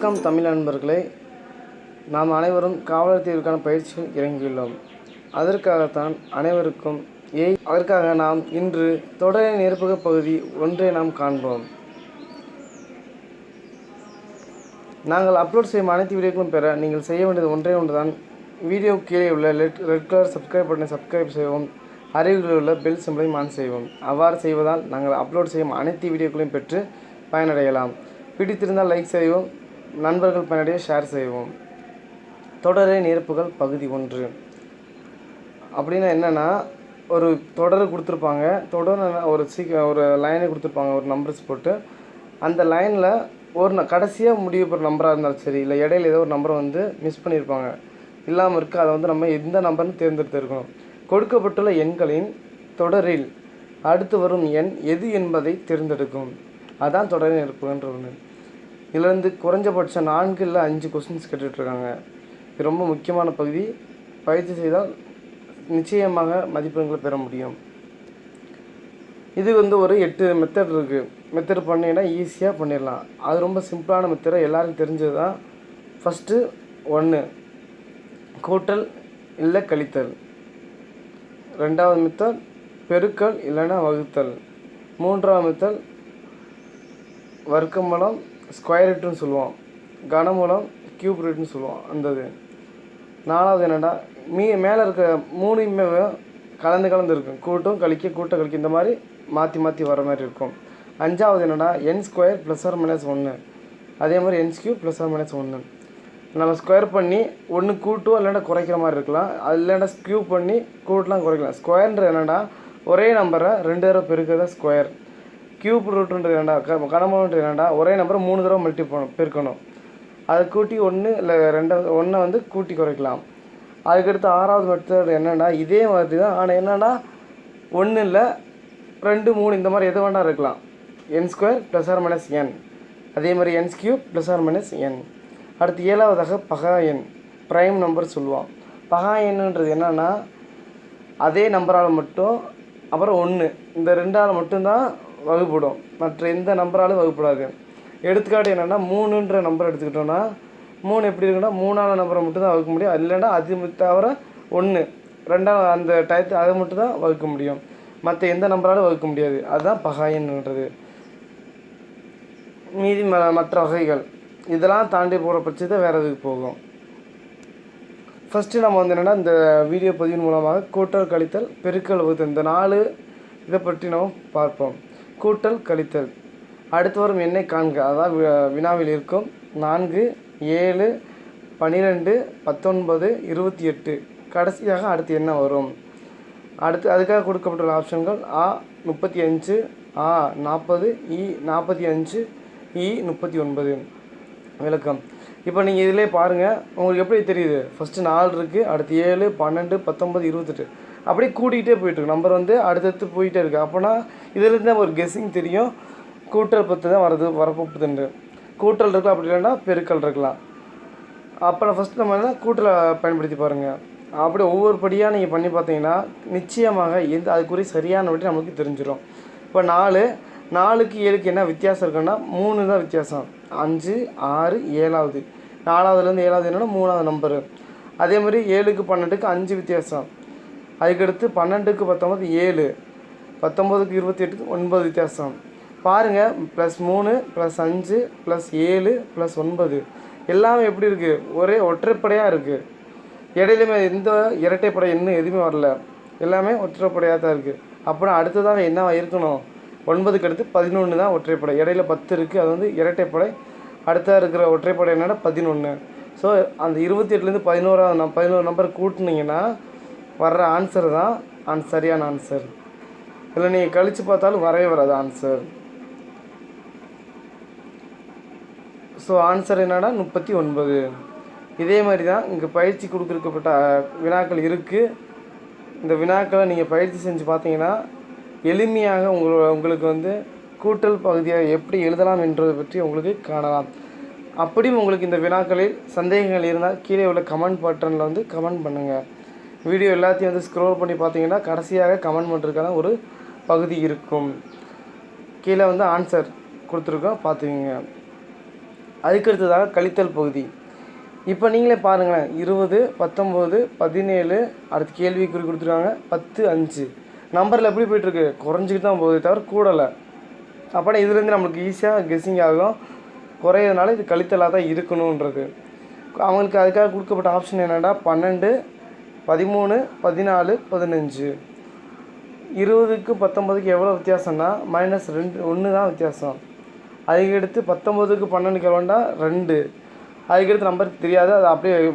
வணக்கம் தமிழ் நண்பர்களே நாம் அனைவரும் காவலர் தேர்வுக்கான பயிற்சியில் இறங்கியுள்ளோம். அதற்காகத்தான் அனைவருக்கும் ஏய் அதற்காக நாம் இன்று தொடரை நிரப்புக பகுதி ஒன்றை நாம் காண்போம். நாங்கள் அப்லோட் செய்யும் அனைத்து வீடியோக்களும் பெற நீங்கள் செய்ய வேண்டியது ஒன்றே ஒன்றுதான். வீடியோ கீழே உள்ள லெட் ரெட் கலர் சப்ஸ்கிரைப் பட்டனை சப்ஸ்கிரைப் செய்யவும் அருகில் உள்ள பெல் சிம்பிளையும் ஆன் செய்வோம் அவ்வாறு செய்வதால் நாங்கள் அப்லோட் செய்யும் அனைத்து வீடியோக்களையும் பெற்று பயனடையலாம். பிடித்திருந்தால் லைக் செய்வோம் நண்பர்கள் பயனடைய ஷேர் செய்வோம். தொடரின் நிரப்புகள் பகுதி ஒன்று. அப்படின்னா என்னென்னா ஒரு தொடர் கொடுத்துருப்பாங்க. தொடர் ஒரு சீக்க ஒரு லைனை கொடுத்துருப்பாங்க. ஒரு நம்பர்ஸ் போட்டு. அந்த லைனில் ஒரு ந கடைசியாக முடிவு பெற நம்பராக இருந்தாலும் சரி இல்லை இடையில ஏதோ ஒரு நம்பரை வந்து மிஸ் பண்ணியிருப்பாங்க. இல்லாமல் இருக்குது அதை வந்து நம்ம எந்த நம்பர்னு தேர்ந்தெடுத்திருக்கணும். கொடுக்கப்பட்டுள்ள எண்களின் தொடரில் அடுத்து வரும் எண் எது என்பதை தேர்ந்தெடுக்கும். அதான் தொடரின் இருப்புன்ற ஒன்று இதுலேருந்து குறைஞ்சபட்சம் நான்கு இல்லை அஞ்சு கொஸ்டின்ஸ் கேட்டுட்ருக்காங்க. இது ரொம்ப முக்கியமான பகுதி. பயிற்சி செய்தால் நிச்சயமாக மதிப்பெண்களை பெற முடியும். இது வந்து ஒரு எட்டு மெத்தட் இருக்குது மெத்தட் பண்ணிங்கன்னா ஈஸியாக பண்ணிடலாம். அது ரொம்ப சிம்பிளான மெத்தடை எல்லாருக்கும் தெரிஞ்சது தான் ஃபஸ்ட்டு ஒன்று கூட்டல் இல்லை கழித்தல். ரெண்டாவது மெத்தட் பெருக்கல் இல்லைன்னா வகுத்தல். மூன்றாவது மெத்தட் வர்க்கமலம் ஸ்கொயர் ரூட்னு சொல்லுவோம் கனமூலம் கியூப் ரூட்னு சொல்லுவோம் அந்த இது. நாலாவது என்னென்னா மீ மேலே இருக்க மூணுமே கலந்து கலந்து இருக்கும். கூட்டும் கழிக்க கூட்டம் கழிக்க இந்த மாதிரி மாற்றி மாற்றி வர மாதிரி இருக்கும். அஞ்சாவது என்னென்னா n square plus r minus ஒன்று அதே மாதிரி n skew plus R minus ஒன்று நம்ம ஸ்கொயர் பண்ணி ஒன்று கூட்டும் இல்லைன்னா குறைக்கிற மாதிரி இருக்கலாம். அது இல்லைன்னா ஸ்கியூ பண்ணி கூட்டெலாம் குறைக்கலாம். ஸ்கொயர்ன்றது என்னென்னா ஒரே நம்பரை ரெண்டு தடவை பெருக்கிறதா ஸ்கொயர் கியூப் ரூட்ன்றது என்னடா க கனமூலன்றது என்னடா ஒரே நம்பரை மூணு தடவை மல்டி போகணும் பெருக்கணும். அதை கூட்டி ஒன்று இல்லை ரெண்டாவது ஒன்றை வந்து கூட்டி குறைக்கலாம். அதுக்கடுத்து ஆறாவது மெத்தட் என்னென்னா இதே மாதிரி தான் ஆனால் என்னென்னா ஒன்று இல்லை ரெண்டு மூணு இந்த மாதிரி எது வேணால் இருக்கலாம். N square plus R minus N அதே மாதிரி N cube plus R minus N அடுத்து ஏழாவதாக பகா எண் ப்ரைம் நம்பர் சொல்லுவோம். பகா எண்ணுன்றது என்னென்னா அதே நம்பரால் மட்டும் அப்புறம் ஒன்று இந்த ரெண்டால் மட்டும்தான் வகுப்படும். மற்ற எந்த நம்பராலும் வகுப்படாது. எடுத்துக்காட்டு என்னென்னா மூணுன்ற நம்பர் எடுத்துக்கிட்டோன்னா மூணு எப்படி இருக்குன்னா மூணாவது நம்பரை மட்டும் தான் வகுக்க முடியும். இல்லைன்னா அது தவிர ஒன்று ரெண்டாவது அந்த டயத்து அதை மட்டும் தான் வகுக்க முடியும். மற்ற எந்த நம்பராலும் வகுக்க முடியாது. அதுதான் பகாயன்ன்றது மீதி ம மற்ற வகைகள். இதெல்லாம் தாண்டி போகிற பட்சத்தை வேறு எதுக்கு போகும்? ஃபஸ்ட்டு நம்ம வந்து என்னென்னா இந்த வீடியோ பதிவின் மூலமாக கூட்டல் கழித்தல் பெருக்கல் வகுத்தல். இந்த நாலு இதை பற்றி நாம் பார்ப்போம். கூட்டல் கழித்தல். அடுத்து வரும் எண்ணை காண்க. அதாவது வி- வினாவில் இருக்கும் நான்கு ஏழு பன்னிரெண்டு பத்தொன்பது இருபத்தி எட்டு. கடைசியாக அடுத்து என்ன வரும்? அடுத்து அதுக்காக கொடுக்கப்பட்டுள்ள ஆப்ஷன்கள் ஆ முப்பத்தி அஞ்சு ஆ நாற்பது இ நாற்பத்தி அஞ்சு இ முப்பத்தி ஒன்பது. விளக்கம். இப்போ நீங்கள் இதிலே பாருங்கள் உங்களுக்கு எப்படி தெரியுது? ஃபஸ்ட்டு நாலு இருக்குது அடுத்து ஏழு பன்னெண்டு பத்தொம்பது இருபத்தெட்டு. அப்படியே கூட்டிகிட்டே போயிட்டுருக்கு நம்பர் வந்து அடுத்தடுத்து போயிட்டே இருக்குது அப்போனா இதுலேருந்து ஒரு கெஸ்ஸிங் தெரியும். கூட்டல் பத்து தான் வரது வரப்போகுதுன்னு கூட்டல் இருக்கலாம் அப்படி இல்லைன்னா பெருக்கல் இருக்கலாம். அப்புறம் ஃபஸ்ட் நம்ம என்ன கூட்டலை பயன்படுத்தி பாருங்கள் அப்படி ஒவ்வொரு படியாக நீங்கள் பண்ணி பார்த்தீங்கன்னா நிச்சயமாக எந்த அதுக்குரிய சரியான வழி நமக்கு தெரிஞ்சிடும் இப்போ நாலு நாலுக்கு ஏழுக்கு என்ன வித்தியாசம் இருக்குன்னா மூணு தான் வித்தியாசம். அஞ்சு ஆறு ஏழாவது. நாலாவதுலேருந்து ஏழாவது என்னென்னா மூணாவது நம்பரு அதே மாதிரி ஏழுக்கு பன்னெண்டுக்கு அஞ்சு வித்தியாசம். அதுக்கடுத்து பன்னெண்டுக்கு பத்தொம்பது ஏழு. பத்தொம்போதுக்கு இருபத்தி எட்டுக்கு ஒன்பது வித்தியாசம். பாருங்கள் ப்ளஸ் மூணு ப்ளஸ் அஞ்சு ப்ளஸ் ஏழு ப்ளஸ் ஒன்பது. எல்லாமே எப்படி இருக்குது ஒரே ஒற்றைப்படையாக இருக்குது இடையிலுமே எந்த இரட்டைப்படை இன்னும் எதுவுமே வரல. எல்லாமே ஒற்றைப்படையாக தான் இருக்குது அப்புறம் அடுத்ததாக என்ன இருக்கணும்? ஒன்பதுக்கு அடுத்து பதினொன்று தான் ஒற்றைப்படை. இடையில பத்து இருக்குது அது வந்து இரட்டைப்படை. அடுத்ததாக இருக்கிற ஒற்றைப்படை என்னென்னா பதினொன்று ஸோ அந்த இருபத்தி எட்டுலேருந்து பதினோராவது பதினோரு நம்பர் கூட்டினீங்கன்னா வர்ற ஆன்சர் தான் ஆன் சரியான ஆன்சர் இதில் நீங்கள் கழித்து பார்த்தாலும் வரவே வராது ஆன்சர் ஸோ ஆன்சர் என்னடா முப்பத்தி ஒன்பது. இதே மாதிரி தான் இங்கே பயிற்சி கொடுக்கப்பட்ட வினாக்கள் இருக்குது இந்த வினாக்களை நீங்கள் பயிற்சி செஞ்சு பார்த்தீங்கன்னா எளிமையாக உங்களோட உங்களுக்கு வந்து கூட்டல் பகுதியை எப்படி எழுதலாம் என்பதை பற்றி உங்களுக்கு காணலாம். அப்படியும் உங்களுக்கு இந்த வினாக்களில் சந்தேகங்கள் இருந்தால் கீழே உள்ள கமெண்ட் பட்டனில் வந்து கமெண்ட் பண்ணுங்கள் வீடியோ எல்லாத்தையும் வந்து ஸ்க்ரோல் பண்ணி பார்த்தீங்கன்னா கடைசியாக கமெண்ட் பண்ணுறதுக்கான ஒரு பகுதி இருக்கும். கீழே வந்து ஆன்சர் கொடுத்துருக்கோம் பார்த்துக்கோங்க. அதுக்கு அடுத்ததாக கழித்தல் பகுதி. இப்போ நீங்களே பாருங்களேன் இருபது பத்தொம்போது பதினேழு அடுத்து கேள்விக்குறி கொடுத்துருக்காங்க பத்து அஞ்சு. நம்பரில் எப்படி போயிட்டுருக்கு? குறைஞ்சிக்கிட்டு தான் போகுது தவிர கூடலை. அப்போனா இதுலேருந்து நம்மளுக்கு ஈஸியாக கெஸ்ஸிங் ஆகும். குறையிறதுனால இது கழித்தலாக தான் இருக்கணுன்றது. அவங்களுக்கு அதுக்காக கொடுக்கப்பட்ட ஆப்ஷன் என்னென்னா பன்னெண்டு பதிமூணு பதினாலு பதினஞ்சு. இருபதுக்கு பத்தொம்பதுக்கு எவ்வளோ வித்தியாசம்னா மைனஸ் ரெண்டு ஒன்று தான் வித்தியாசம். அதுக்கடுத்து பத்தொம்போதுக்கு பன்னெண்டுக்கு எவ்வளோண்டா ரெண்டு. அதுக்கடுத்து நம்பருக்கு தெரியாது அதை அப்படியே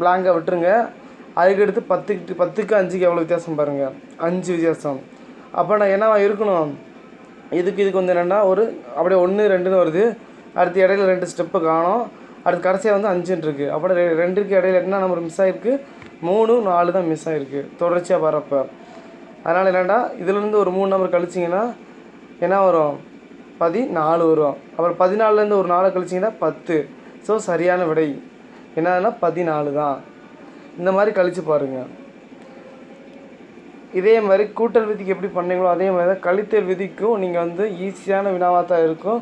பிளாங்காக விட்டுருங்க. அதுக்கடுத்து பத்துக்கு பத்துக்கு அஞ்சுக்கு எவ்வளோ வித்தியாசம் பாருங்கள் அஞ்சு வித்தியாசம். அப்போ நான் என்னவா இருக்கணும்? இதுக்கு இதுக்கு வந்து என்னென்னா ஒரு அப்படியே ஒன்று ரெண்டுன்னு வருது. அடுத்து இடையில ரெண்டு ஸ்டெப்பு காணும். அடுத்து கடைசியாக வந்து அஞ்சுன்னு இருக்குது அப்புறம் ரெ- ரெண்டுக்கு இடையில என்ன நம்பர் மிஸ் ஆகிருக்கு மூணு நாலு தான் மிஸ் ஆகிருக்கு தொடர்ச்சியாக வரப்போ அதனால் என்னென்னா இதுலேருந்து ஒரு மூணு நம்பர் கழிச்சிங்கன்னா என்ன வரும்? பதினாலு வரும். அப்புறம் பதினாலுலேருந்து ஒரு நாலு கழிச்சிங்கன்னா பத்து. ஸோ சரியான விடை. என்னன்னா பதினாலு தான். இந்த மாதிரி கழித்து பாருங்கள் இதே மாதிரி கூட்டல் விதிக்கு எப்படி பண்ணீங்களோ அதே மாதிரி தான் கழித்தல் விதிக்கும். நீங்கள் வந்து ஈஸியான வினாவாக தான் இருக்கும்.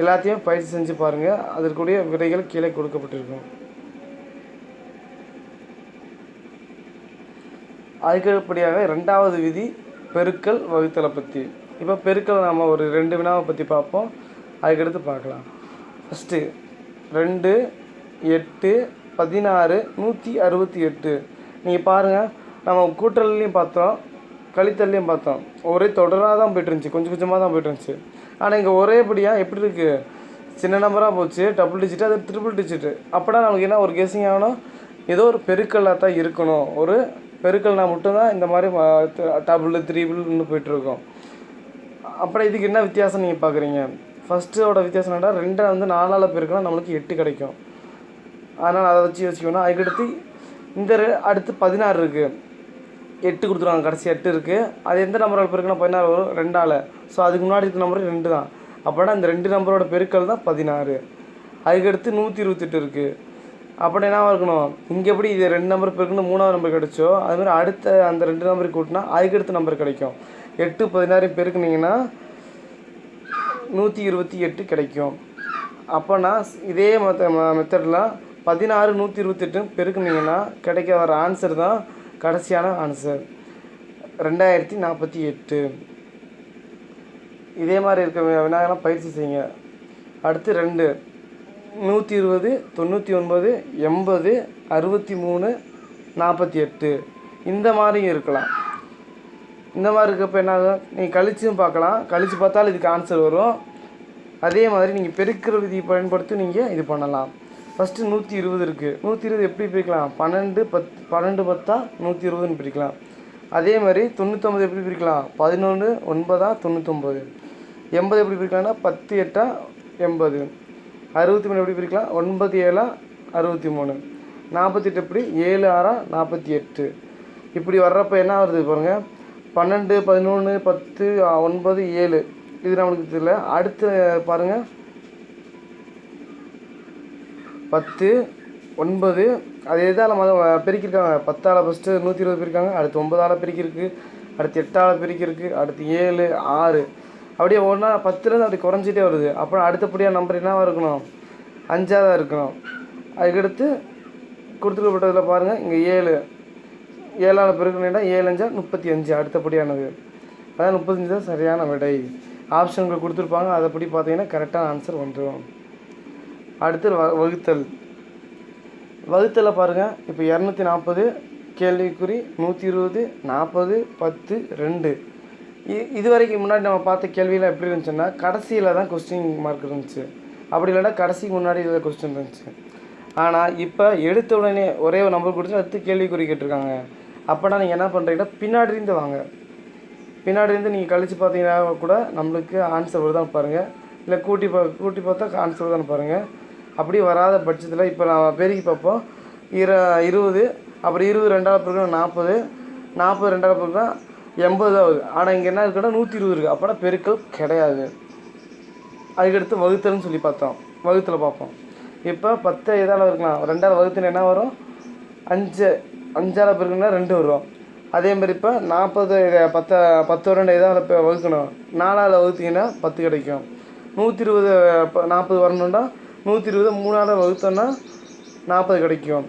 எல்லாத்தையும் பயிற்சி செஞ்சு பாருங்கள் அதற்குரிய விடைகள் கீழே கொடுக்கப்பட்டிருக்கும். அதுக்கடுப்படியாக ரெண்டாவது விதி பெருக்கல் வகுத்தலை பற்றி இப்போ பெருக்கல் நாம் ஒரு ரெண்டு வினாவை பற்றி பார்ப்போம். அதுக்கடுத்து பார்க்கலாம். ஃபஸ்ட்டு ரெண்டு எட்டு பதினாறு நூற்றி அறுபத்தி எட்டு. நீங்கள் பாருங்கள் நம்ம கூட்டல்லையும் பார்த்தோம் கழித்தல்லையும் பார்த்தோம். ஒரே தொடராக தான் போயிட்டு இருந்துச்சு கொஞ்சம் கொஞ்சமாக தான் போயிட்டு இருந்துச்சு ஆனால் இங்கே ஒரேபடியாக எப்படி இருக்குது சின்ன நம்பராக போச்சு டபுள் டிஜிட்டு அது ட்ரிபிள் டிஜிட்டு அப்போனா நமக்கு என்ன ஒரு கெஸிங் ஆகணும்? ஏதோ ஒரு பெருக்கலாக தான் இருக்கணும். ஒரு பெருக்கல்னா மட்டும்தான் இந்த மாதிரி டபுள் த்ரீபிள்னு போயிட்டுருக்கோம். அப்புறம் இதுக்கு என்ன வித்தியாசம் நீங்கள் பார்க்குறீங்க ஃபஸ்ட்டோட வித்தியாசம் என்னடா ரெண்டை வந்து நாலால் பெருக்கினா நம்மளுக்கு எட்டு கிடைக்கும். அதனால் அதை வச்சு யோசிக்கணும் அதுக்கடுத்து இந்த ரெ- அடுத்து பதினாறு இருக்குது எட்டு கொடுத்துருவாங்க கடைசி எட்டு இருக்குது அது எந்த நம்பரால் பெருக்குன்னா பதினாறு வரும்? ரெண்டால். ஸோ அதுக்கு முன்னாடி இருக்க நம்பர் ரெண்டு தான் அப்படின்னா இந்த ரெண்டு நம்பரோட பெருக்கல் தான் பதினாறு. அதுக்கடுத்து நூற்றி இருபத்தெட்டு இருக்குது அப்படி என்னவா இருக்கணும்? இங்கே எப்படி இது ரெண்டு நம்பர் பெருக்கணும் மூணாவது நம்பர் கிடைச்சோ அதுமாதிரி அடுத்த அந்த ரெண்டு நம்பருக்கு கூட்டினா அதுக்கடுத்த நம்பர் கிடைக்கும். எட்டு பதினாறு பெருக்குனிங்கன்னா நூற்றி இருபத்தி எட்டு கிடைக்கும். அப்போனா இதே மெத்த மெத்தடில் பதினாறு நூற்றி இருபத்தெட்டு பெருக்குனீங்கன்னா கிடைக்க வர ஆன்சர் தான் கடைசியான ஆன்சர் ரெண்டாயிரத்தி நாற்பத்தி எட்டு. இதே மாதிரி இருக்க வி- வினாயெல்லாம் பயிற்சி செய்யுங்க. அடுத்து ரெண்டு. நூற்றி இருபது தொண்ணூற்றி ஒன்பது எண்பது அறுபத்தி மூணு நாற்பத்தி எட்டு. இந்த மாதிரியும் இருக்கலாம். இந்த மாதிரி இருக்கப்போ என்ன ஆகும் நீங்கள் கழிச்சும் பார்க்கலாம். கழித்து பார்த்தாலும் இதுக்கு ஆன்சர் வரும். அதே மாதிரி நீங்கள் பெருக்கிற விதியை பயன்படுத்தி நீங்கள் இது பண்ணலாம். ஃபஸ்ட்டு நூற்றி இருபது இருக்குது நூற்றி இருபது எப்படி பிரிக்கலாம்? பன்னெண்டு பத் பன்னெண்டு பத்தா நூற்றி இருபதுன்னு பிரிக்கலாம். அதே மாதிரி தொண்ணூற்றொம்பது எப்படி பிரிக்கலாம்? பதினொன்று ஒன்பதா தொண்ணூற்றொம்பது எண்பது எப்படி பிரிக்கலாம்னா? பத்து எட்டா எண்பது. அறுபத்தி மூணு எப்படி பிரிக்கலாம்? ஒன்பது ஏழா? அறுபத்தி மூணு. நாற்பத்தெட்டு எப்படி? ஏழு ஆறா? நாற்பத்தி எட்டு. இப்படி வர்றப்ப என்ன வருது பாருங்கள் பன்னெண்டு பதினொன்று பத்து ஒன்பது ஏழு. இது நம்மளுக்கு தெரியல. அடுத்து பாருங்கள் பத்து ஒன்பது. அது எதால் மத பெருக்கியிருக்காங்க பத்தால் ஃபஸ்ட்டு நூற்றி இருபது பிரிக்காங்க. அடுத்து ஒன்பதால் பெருக்கியிருக்கு அடுத்து எட்டால் பெருக்கியிருக்கு அடுத்து ஏழு ஆறு. அப்படியே ஒன்றா பத்துலேருந்து அப்படி குறைஞ்சிட்டே வருது. அப்புறம் அடுத்தபடியாக நம்பர் என்னவாக இருக்கணும்? அஞ்சாக தான் இருக்கணும். அதுக்கடுத்து கொடுத்துருக்கப்பட்டதில் பாருங்கள் இங்கே ஏழு. ஏழால் பெருக்கணுன்னா ஏழு அஞ்சா முப்பத்தி அஞ்சு அடுத்தபடியானது. அதான் முப்பத்தஞ்சு தான் சரியான விடை. ஆப்ஷன்கள் கொடுத்துருப்பாங்க அதைப்படி பார்த்தீங்கன்னா கரெக்டான ஆன்சர் வந்துடும் அடுத்து வ வகுத்தல். வகுத்தலை பாருங்கள் இப்போ இரநூத்தி நாற்பது கேள்விக்குறி நூற்றி இருபது நாற்பது பத்து ரெண்டு. இது வரைக்கும் முன்னாடி நம்ம பார்த்த கேள்வியெலாம் எப்படி இருந்துச்சுன்னா கடைசியில் தான் கொஸ்டின் மார்க் இருந்துச்சு. அப்படி இல்லைன்னா கடைசிக்கு முன்னாடி இதில் கொஸ்டின் இருந்துச்சு. ஆனால் இப்போ எடுத்த உடனே ஒரே ஒரு நம்பர் கொடுத்து அடுத்து கேள்விக்குறி கேட்டிருக்காங்க. அப்போனா நீங்கள் என்ன பண்ணுறீங்கன்னா பின்னாடி இருந்து வாங்க. பின்னாடி இருந்து நீங்கள் கழிச்சு பார்த்தீங்கன்னா கூட நம்மளுக்கு ஆன்சர் வருதான் பாருங்கள் இல்லை கூட்டி பா கூட்டி பார்த்தா ஆன்சர் தான் பாருங்கள் அப்படி வராத பட்சத்தில் இப்போ நான் பெருகி பார்ப்போம். இர இருபது அப்புறம் இருபது ரெண்டாவது பிறகு நாற்பது நாற்பது ரெண்டாவது பிறகு எண்பது தான் ஆனால் இங்கே என்ன இருக்குன்னா நூற்றி இருபது இருக்குது அப்போனா பெருக்கல் கிடையாது. அதுக்கடுத்து வகுத்தல்னு சொல்லி பார்த்தோம். வகுத்தில் பார்ப்போம். இப்போ பத்து எதால் இருக்கலாம் ரெண்டாவது வகுத்துல என்ன வரும்? அஞ்சு. அஞ்சால் பெருக்குன்னா ரெண்டு வரும். அதே மாதிரி இப்போ நாற்பது பத்த பத்து ரெண்டு இப்போ வகுக்கணும். நாலாவில் வகுத்தீங்கன்னா பத்து கிடைக்கும். நூற்றி இருபது நாற்பது வரணுன்னா நூற்றி இருபது மூணால் வகுத்தோன்னா நாற்பது கிடைக்கும்.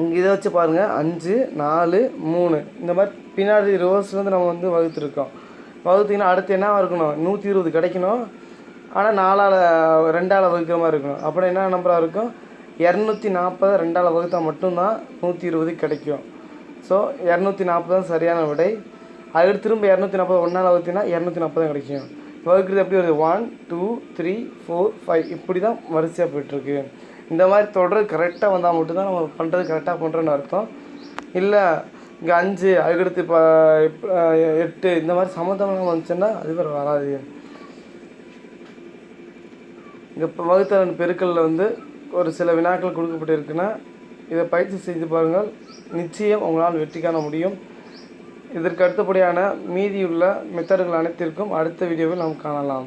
இங்கே இதை வச்சு பாருங்கள் அஞ்சு நாலு மூணு. இந்த மாதிரி பின்னாடி ரிவர்ஸ்லேருந்து நம்ம வந்து வகுத்துருக்கோம். வகுத்தீங்கன்னா அடுத்து என்ன இருக்கணும்? நூற்றி இருபது கிடைக்கணும். ஆனால் நாலால் ரெண்டால் வகுக்கிற மாதிரி இருக்கணும். அப்புறம் என்ன நம்பராக இருக்கும்? இரநூத்தி நாற்பது ரெண்டால் வகுத்தால் மட்டும்தான் நூற்றி இருபது கிடைக்கும். ஸோ இரநூத்தி நாற்பது தான் சரியான விடை. அதுக்கு திரும்ப இரநூத்தி நாற்பது ஒன்றால் வகுத்தினா இரநூத்தி நாற்பது தான் கிடைக்கும். வகுக்கிறது எப்படி வருது? One two three four five இப்படி தான் வரிசையாக போயிட்டுருக்கு. இந்த மாதிரி தொடர் கரெக்டாக வந்தால் மட்டும்தான் நம்ம பண்ணுறது கரெக்டாக பண்ணுறோன்னு அர்த்தம். இல்லை இங்கே அஞ்சு அதுக்கடுத்து இப்போ எட்டு இந்த மாதிரி சம்மந்தமாக வந்துச்சுன்னா அது பேர் வராது. இங்கே இப்போ வகுத்தல் பெருக்களில் வந்து ஒரு சில வினாக்கள் கொடுக்கப்பட்டிருக்குன்னா இதை பயிற்சி செய்து பாருங்கள். நிச்சயம் உங்களால் வெற்றி காண முடியும். இதற்கு அடுத்தபடியான மீதியுள்ள மெத்தடுகள் அனைத்திற்கும் அடுத்த வீடியோவில் நாம் காணலாம்.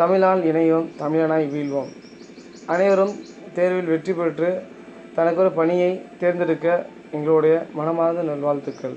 தமிழால் இணையும் தமிழனாய் வீழ்வோம். அனைவரும் தேர்வில் வெற்றி பெற்று தனக்கு ஒரு பணியை தேர்ந்தெடுக்க எங்களுடைய மனமார்ந்த நல்வாழ்த்துக்கள்.